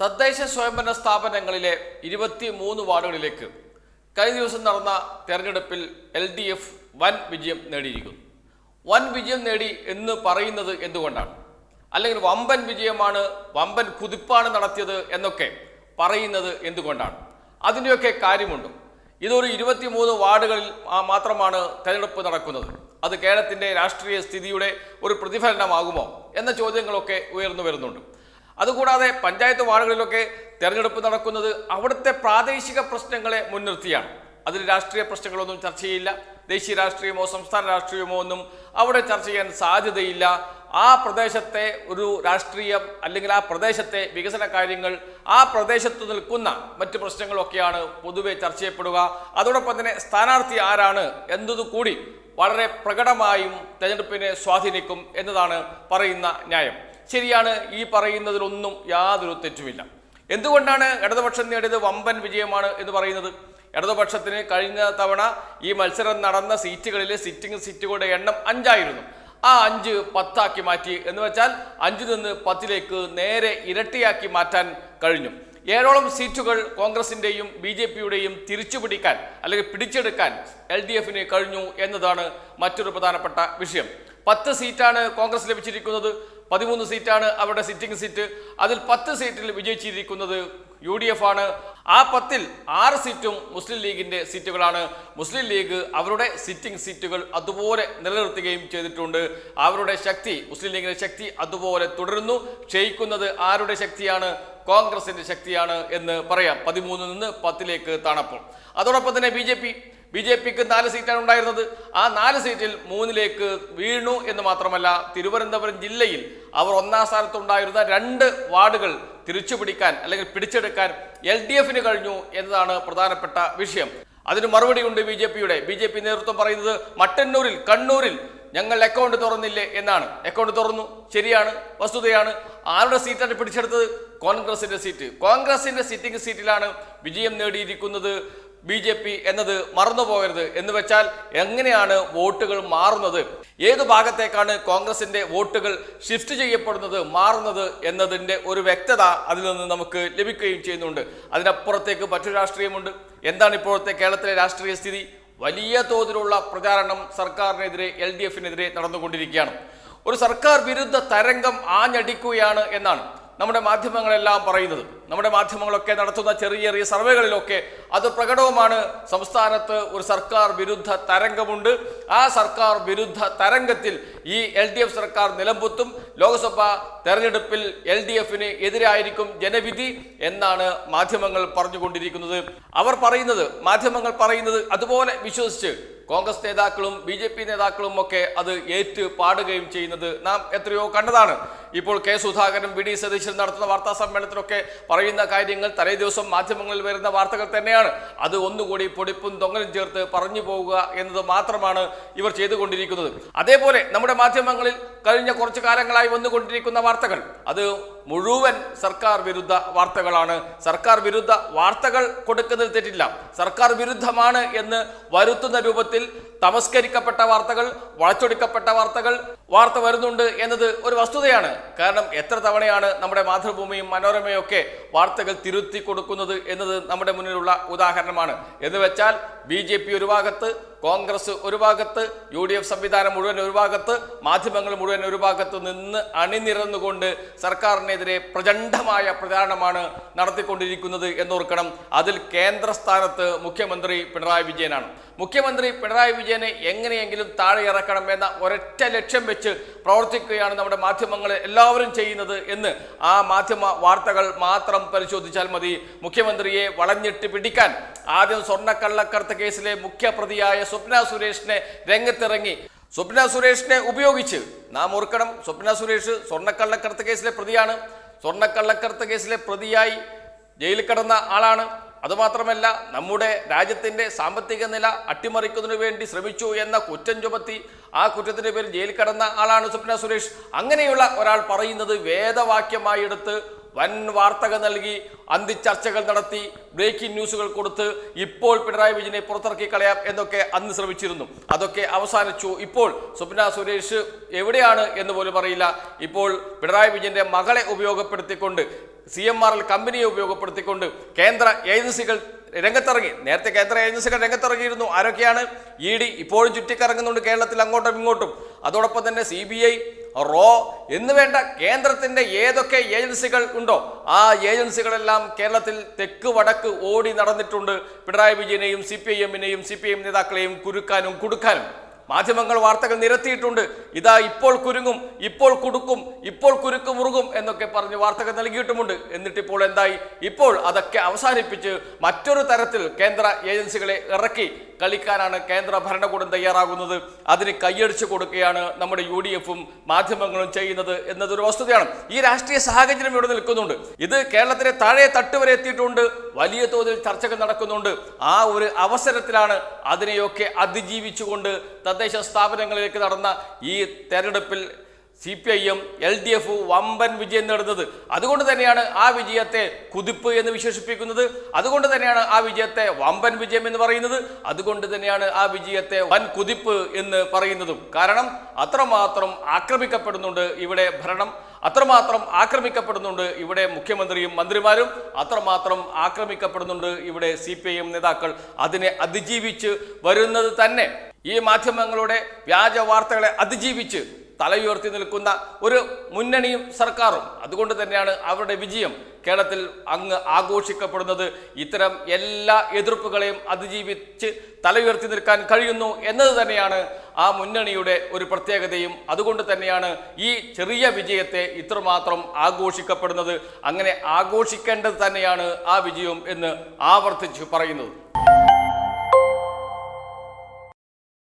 തദ്ദേശ സ്വയംഭരണ സ്ഥാപനങ്ങളിലെ ഇരുപത്തി മൂന്ന് വാർഡുകളിലേക്ക് കഴിഞ്ഞ ദിവസം നടന്ന തെരഞ്ഞെടുപ്പിൽ എൽ ഡി എഫ് വൻ വിജയം നേടിയിരിക്കുന്നു. വൻ വിജയം നേടി എന്ന് പറയുന്നത് എന്തുകൊണ്ടാണ്? അല്ലെങ്കിൽ വമ്പൻ വിജയമാണ് വമ്പൻ കുതിപ്പാണ് നടത്തിയത് എന്നൊക്കെ പറയുന്നത് എന്തുകൊണ്ടാണ്? അതിന്റെയൊക്കെ കാര്യമുണ്ട്. ഇതൊരു ഇരുപത്തിമൂന്ന് വാർഡുകളിൽ മാത്രമാണ് തെരഞ്ഞെടുപ്പ് നടക്കുന്നത്. അത് കേരളത്തിന്റെ രാഷ്ട്രീയ സ്ഥിതിയുടെ ഒരു പ്രതിഫലനമാകുമോ എന്ന ചോദ്യങ്ങളൊക്കെ ഉയർന്നു വരുന്നുണ്ട്. അതുകൂടാതെ പഞ്ചായത്ത് വാർഡുകളിലൊക്കെ തെരഞ്ഞെടുപ്പ് നടക്കുന്നത് അവിടുത്തെ പ്രാദേശിക പ്രശ്നങ്ങളെ മുൻനിർത്തിയാണ്. അതിൽ രാഷ്ട്രീയ പ്രശ്നങ്ങളൊന്നും ചർച്ച ചെയ്യില്ല. ദേശീയ രാഷ്ട്രീയമോ സംസ്ഥാന രാഷ്ട്രീയമോ ഒന്നും അവിടെ ചർച്ച ചെയ്യാൻ സാധ്യതയില്ല. ആ പ്രദേശത്തെ ഒരു രാഷ്ട്രീയം അല്ലെങ്കിൽ ആ പ്രദേശത്തെ വികസന കാര്യങ്ങൾ ആ പ്രദേശത്ത് നിൽക്കുന്ന മറ്റ് പ്രശ്നങ്ങളൊക്കെയാണ് പൊതുവെ ചർച്ച ചെയ്യപ്പെടുക. അതോടൊപ്പം തന്നെ സ്ഥാനാർത്ഥി ആരാണ് എന്നതുകൂടി വളരെ പ്രകടമായും തെരഞ്ഞെടുപ്പിനെ സ്വാധീനിക്കും എന്നതാണ് പറയുന്ന ന്യായം. ശരിയാണ് ഈ പറയുന്നതിലൊന്നും യാതൊരു തെറ്റുമില്ല. എന്തുകൊണ്ടാണ് ഇടതുപക്ഷം നേടിയത് വമ്പൻ വിജയമാണ് എന്ന് പറയുന്നത്? ഇടതുപക്ഷത്തിന് കഴിഞ്ഞ തവണ ഈ മത്സരം നടന്ന സീറ്റുകളിൽ സിറ്റിംഗ് സീറ്റുകളുടെ എണ്ണം അഞ്ചായിരുന്നു. ആ അഞ്ച് പത്താക്കി മാറ്റി. എന്ന് വെച്ചാൽ അഞ്ചിൽ നിന്ന് പത്തിലേക്ക് നേരെ ഇരട്ടിയാക്കി മാറ്റാൻ കഴിഞ്ഞു. ഏഴോളം സീറ്റുകൾ കോൺഗ്രസിന്റെയും ബി ജെ പിയുടെയും തിരിച്ചുപിടിക്കാൻ അല്ലെങ്കിൽ പിടിച്ചെടുക്കാൻ എൽ ഡി എഫിന് കഴിഞ്ഞു എന്നതാണ് മറ്റൊരു പ്രധാനപ്പെട്ട വിഷയം. പത്ത് സീറ്റാണ് കോൺഗ്രസ് ലഭിച്ചിരിക്കുന്നത്. പതിമൂന്ന് സീറ്റാണ് അവരുടെ സിറ്റിംഗ് സീറ്റ്. അതിൽ പത്ത് സീറ്റിൽ വിജയിച്ചിരിക്കുന്നത് യു ഡി എഫ് ആണ്. ആ പത്തിൽ ആറ് സീറ്റും മുസ്ലിം ലീഗിന്റെ സീറ്റുകളാണ്. മുസ്ലിം ലീഗ് അവരുടെ സിറ്റിംഗ് സീറ്റുകൾ അതുപോലെ നിലനിർത്തുകയും ചെയ്തിട്ടുണ്ട്. അവരുടെ ശക്തി മുസ്ലിം ലീഗിന്റെ ശക്തി അതുപോലെ തുടരുന്നു. ക്ഷയിക്കുന്നത് ആരുടെ ശക്തിയാണ്? കോൺഗ്രസിന്റെ ശക്തിയാണ് എന്ന് പറയാം. പതിമൂന്നിൽ നിന്ന് പത്തിലേക്ക് താണപ്പോൾ. അതോടൊപ്പം തന്നെ ബി ബി ജെ പിക്ക് നാല് സീറ്റാണ് ഉണ്ടായിരുന്നത്. ആ നാല് സീറ്റിൽ മൂന്നിലേക്ക് വീണു എന്ന് മാത്രമല്ല തിരുവനന്തപുരം ജില്ലയിൽ അവർ ഒന്നാം സ്ഥാനത്തുണ്ടായിരുന്ന രണ്ട് വാർഡുകൾ തിരിച്ചു പിടിക്കാൻ അല്ലെങ്കിൽ പിടിച്ചെടുക്കാൻ എൽ ഡി എഫിന് കഴിഞ്ഞു എന്നതാണ് പ്രധാനപ്പെട്ട വിഷയം. അതിന് മറുപടിയുണ്ട് ബി ജെ പിയുടെ. ബി ജെ പി നേതൃത്വം പറയുന്നത് മട്ടന്നൂരിൽ കണ്ണൂരിൽ ഞങ്ങൾ അക്കൗണ്ട് തുറന്നില്ലേ എന്നാണ്. അക്കൗണ്ട് തുറന്നു. ശരിയാണ് വസ്തുതയാണ്. ആരുടെ സീറ്റാണ് പിടിച്ചെടുത്തത്? കോൺഗ്രസിന്റെ സീറ്റ്. കോൺഗ്രസിന്റെ സിറ്റിംഗ് സീറ്റിലാണ് വിജയം നേടിയിരിക്കുന്നത്. ബി ജെ പി എന്നത് മറന്നു പോകരുത് എന്ന് വെച്ചാൽ എങ്ങനെയാണ് വോട്ടുകൾ മാറുന്നത്? ഏത് ഭാഗത്തേക്കാണ് കോൺഗ്രസിന്റെ വോട്ടുകൾ ഷിഫ്റ്റ് ചെയ്യപ്പെടുന്നത് മാറുന്നത് എന്നതിന്റെ ഒരു വ്യക്തത അതിൽ നിന്ന് നമുക്ക് ലഭിക്കുകയും ചെയ്യുന്നുണ്ട്. അതിനപ്പുറത്തേക്ക് മറ്റു രാഷ്ട്രീയമുണ്ട്. എന്താണ് ഇപ്പോഴത്തെ കേരളത്തിലെ രാഷ്ട്രീയ സ്ഥിതി? വലിയ തോതിലുള്ള പ്രചാരണം സർക്കാരിനെതിരെ എൽ ഡി എഫിനെതിരെ നടന്നുകൊണ്ടിരിക്കുകയാണ്. ഒരു സർക്കാർ വിരുദ്ധ തരംഗം ആഞ്ഞടിക്കുകയാണ് എന്നാണ്. നമ്മുടെ മാധ്യമങ്ങളെല്ലാം പറയുന്നത്. നമ്മുടെ മാധ്യമങ്ങളൊക്കെ നടത്തുന്ന ചെറിയ ചെറിയ സർവേകളിലൊക്കെ അത് പ്രകടവുമാണ്. സംസ്ഥാനത്ത് ഒരു സർക്കാർ വിരുദ്ധ തരംഗമുണ്ട്. ആ സർക്കാർ വിരുദ്ധ തരംഗത്തിൽ ഈ എൽ ഡി എഫ് സർക്കാർ നിലമ്പുത്തും ലോക്സഭാ തെരഞ്ഞെടുപ്പിൽ എൽ ഡി എഫിന് എതിരായിരിക്കും ജനവിധി എന്നാണ് മാധ്യമങ്ങൾ പറഞ്ഞുകൊണ്ടിരിക്കുന്നത്. അവർ പറയുന്നത് മാധ്യമങ്ങൾ പറയുന്നത് അതുപോലെ വിശ്വസിച്ച് കോൺഗ്രസ് നേതാക്കളും ബി ജെ പി നേതാക്കളും ഒക്കെ അത് ഏറ്റു പാടുകയും ചെയ്യുന്നത് നാം എത്രയോ കണ്ടതാണ്. ഇപ്പോൾ K Sudhakaran V D Satheesan നടത്തുന്ന വാർത്താ സമ്മേളനത്തിലൊക്കെ പറയുന്ന കാര്യങ്ങൾ തലേ ദിവസം മാധ്യമങ്ങളിൽ വരുന്ന വാർത്തകൾ തന്നെയാണ്. അത് ഒന്നുകൂടി പൊടിപ്പും തൊങ്ങലും ചേർത്ത് പറഞ്ഞു പോവുക എന്നത് മാത്രമാണ് ഇവർ ചെയ്തുകൊണ്ടിരിക്കുന്നത്. അതേപോലെ നമ്മുടെ മാധ്യമങ്ങളിൽ കഴിഞ്ഞ കുറച്ചു കാലങ്ങളായി വന്നുകൊണ്ടിരിക്കുന്ന വാർത്തകൾ. അത് മുഴുവൻ സർക്കാർ വിരുദ്ധ വാർത്തകളാണ്. സർക്കാർ വിരുദ്ധ വാർത്തകൾ കൊടുക്കുന്നതിൽ തെറ്റില്ല. സർക്കാർ വിരുദ്ധമാണ് എന്ന് വരുത്തുന്ന രൂപത്തിൽ തമസ്കരിക്കപ്പെട്ട വാർത്തകൾ വളച്ചൊടിക്കപ്പെട്ട വാർത്തകൾ വാർത്ത വരുന്നുണ്ട് എന്നത് ഒരു വസ്തുതയാണ്. കാരണം എത്ര തവണയാണ് നമ്മുടെ മാതൃഭൂമിയും മനോരമയും ഒക്കെ വാർത്തകൾ തിരുത്തി കൊടുക്കുന്നത് എന്നത് നമ്മുടെ മുന്നിലുള്ള ഉദാഹരണമാണ്. എന്ന് വെച്ചാൽ ബി ജെ പി ഒരു ഭാഗത്ത് കോൺഗ്രസ് ഒരു ഭാഗത്ത് യു ഡി എഫ് സംവിധാനം മുഴുവൻ ഒരു ഭാഗത്ത് മാധ്യമങ്ങൾ മുഴുവൻ ഒരു ഭാഗത്ത് നിന്ന് അണിനിരന്നുകൊണ്ട് സർക്കാരിനെതിരെ പ്രചണ്ഡമായ പ്രചാരണമാണ് നടത്തിക്കൊണ്ടിരിക്കുന്നത് എന്നോർക്കണം. അതിൽ കേന്ദ്ര സ്ഥാനത്ത് മുഖ്യമന്ത്രി പിണറായി വിജയനാണ്. മുഖ്യമന്ത്രി പിണറായി വിജയനെ എങ്ങനെയെങ്കിലും താഴെ ഇറക്കണം എന്ന ഒരൊറ്റ ലക്ഷ്യം വെച്ച് പ്രവർത്തിക്കുകയാണ് നമ്മുടെ മാധ്യമങ്ങൾ എല്ലാവരും ചെയ്യുന്നത് എന്ന് ആ മാധ്യമ വാർത്തകൾ മാത്രം പരിശോധിച്ചാൽ മതി. മുഖ്യമന്ത്രിയെ വളഞ്ഞിട്ട് പിടിക്കാൻ. ആദ്യം സ്വർണക്കള്ളക്കടത്ത് കേസിലെ മുഖ്യപ്രതിയായ സ്വപ്ന സുരേഷിനെ രംഗത്തിറങ്ങി. സ്വപ്ന സുരേഷിനെ ഉപയോഗിച്ച് നാം ഓർക്കണം സ്വപ്ന സുരേഷ് സ്വർണക്കള്ളക്കടത്ത് കേസിലെ പ്രതിയാണ്. സ്വർണക്കള്ളക്കടത്ത് കേസിലെ പ്രതിയായി ജയിലിൽ കിടന്ന ആളാണ്. അതുമാത്രമല്ല നമ്മുടെ രാജ്യത്തിന്റെ സാമ്പത്തിക നില അട്ടിമറിക്കുന്നതിനു വേണ്ടി ശ്രമിച്ചു എന്ന കുറ്റം ചുമത്തി ആ കുറ്റത്തിന്റെ പേരിൽ ജയിലിൽ കടന്ന ആളാണ് സുപ്ന സുരേഷ്. അങ്ങനെയുള്ള ഒരാൾ പറയുന്നത് വേദവാക്യമായി എടുത്ത് വൻ വാർത്തകൾ നൽകി അന്തിച്ചർച്ചകൾ നടത്തി ബ്രേക്കിംഗ് ന്യൂസുകൾ കൊടുത്ത് ഇപ്പോൾ പിണറായി വിജയനെ പുറത്തിറക്കി കളയാം എന്നൊക്കെ അന്ന് ശ്രമിച്ചിരുന്നു. അതൊക്കെ അവസാനിച്ചു. ഇപ്പോൾ സ്വപ്ന സുരേഷ് എവിടെയാണ് എന്ന് പോലും അറിയില്ല. ഇപ്പോൾ പിണറായി വിജയന്റെ മകളെ ഉപയോഗപ്പെടുത്തിക്കൊണ്ട് സി എം ആർ എൽ കമ്പനിയെ ഉപയോഗപ്പെടുത്തിക്കൊണ്ട് കേന്ദ്ര ഏജൻസികൾ രംഗത്തിറങ്ങി. നേരത്തെ കേന്ദ്ര ഏജൻസികൾ രംഗത്തിറങ്ങിയിരുന്നു. ആരൊക്കെയാണ്? ഇ ഡി ഇപ്പോഴും ചുറ്റിക്കറങ്ങുന്നുണ്ട് കേരളത്തിൽ അങ്ങോട്ടും ഇങ്ങോട്ടും. അതോടൊപ്പം തന്നെ സി റോ എന്ന് വേണ്ട കേന്ദ്രത്തിന്റെ ഏതൊക്കെ ഏജൻസികൾ ഉണ്ടോ ആ ഏജൻസികളെല്ലാം കേരളത്തിൽ തെക്ക് വടക്ക് ഓടി നടന്നിട്ടുണ്ട്. പിണറായി വിജയനെയും സി പി ഐ എമ്മിനെയും സി പി ഐ എം നേതാക്കളെയും കുരുക്കാനും കുടുക്കാനും. മാധ്യമങ്ങൾ വാർത്തകൾ നിരത്തിയിട്ടുണ്ട്. ഇതാ ഇപ്പോൾ കുരുങ്ങും ഇപ്പോൾ കുടുക്കും ഇപ്പോൾ കുരുക്ക് മുറുകും എന്നൊക്കെ പറഞ്ഞ് വാർത്തകൾ നൽകിയിട്ടുമുണ്ട്. എന്നിട്ടിപ്പോൾ എന്തായി? ഇപ്പോൾ അതൊക്കെ അവസാനിപ്പിച്ച് മറ്റൊരു തരത്തിൽ കേന്ദ്ര ഏജൻസികളെ ഇറക്കി കളിക്കാനാണ് കേന്ദ്ര ഭരണകൂടം തയ്യാറാകുന്നത്. അതിന് കൈയടിച്ചു കൊടുക്കുകയാണ് നമ്മുടെ യു ഡി എഫും മാധ്യമങ്ങളും ചെയ്യുന്നത് എന്നതൊരു വസ്തുതയാണ്. ഈ രാഷ്ട്രീയ സാഹചര്യം ഇവിടെ നിൽക്കുന്നുണ്ട്. ഇത് കേരളത്തിലെ താഴെ തട്ട് വരെ എത്തിയിട്ടുണ്ട്. വലിയ തോതിൽ ചർച്ചകൾ നടക്കുന്നുണ്ട്. ആ ഒരു അവസരത്തിലാണ് അതിനെയൊക്കെ അതിജീവിച്ചുകൊണ്ട് സ്ഥാപനങ്ങളിലേക്ക് നടന്ന ഈ തെരഞ്ഞെടുപ്പിൽ C P I M L D F വമ്പൻ വിജയം നേടുന്നത്. അതുകൊണ്ട് തന്നെയാണ് ആ വിജയത്തെ കുതിപ്പ് എന്ന് വിശേഷിപ്പിക്കുന്നത്. അതുകൊണ്ട് തന്നെയാണ് ആ വിജയത്തെ വമ്പൻ വിജയം എന്ന് പറയുന്നത്. അതുകൊണ്ട് തന്നെയാണ് ആ വിജയത്തെ വൻ കുതിപ്പ് എന്ന് പറയുന്നതും. കാരണം അത്രമാത്രം ആക്രമിക്കപ്പെടുന്നുണ്ട് ഇവിടെ ഭരണം. അത്രമാത്രം ആക്രമിക്കപ്പെടുന്നുണ്ട് ഇവിടെ മുഖ്യമന്ത്രിയും മന്ത്രിമാരും. അത്രമാത്രം ആക്രമിക്കപ്പെടുന്നുണ്ട് ഇവിടെ സി നേതാക്കൾ. അതിനെ അതിജീവിച്ച് വരുന്നത് തന്നെ. ഈ മാധ്യമങ്ങളുടെ വ്യാജ വാർത്തകളെ അതിജീവിച്ച് തലയുയർത്തി നിൽക്കുന്ന ഒരു മുന്നണിയും സർക്കാരും. അതുകൊണ്ട് തന്നെയാണ് അവരുടെ വിജയം കേരളത്തിൽ അങ്ങ് ആഘോഷിക്കപ്പെടുന്നത്. ഇത്തരം എല്ലാ എതിർപ്പുകളെയും അതിജീവിച്ച് തലയുയർത്തി നിൽക്കാൻ കഴിയുന്നു എന്നത് തന്നെയാണ് ആ മുന്നണിയുടെ ഒരു പ്രത്യേകതയും. അതുകൊണ്ട് തന്നെയാണ് ഈ ചെറിയ വിജയത്തെ ഇത്രമാത്രം ആഘോഷിക്കപ്പെടുന്നത്. അങ്ങനെ ആഘോഷിക്കേണ്ടത് തന്നെയാണ് ആ വിജയം എന്ന് ആവർത്തിച്ച് പറയുന്നത്.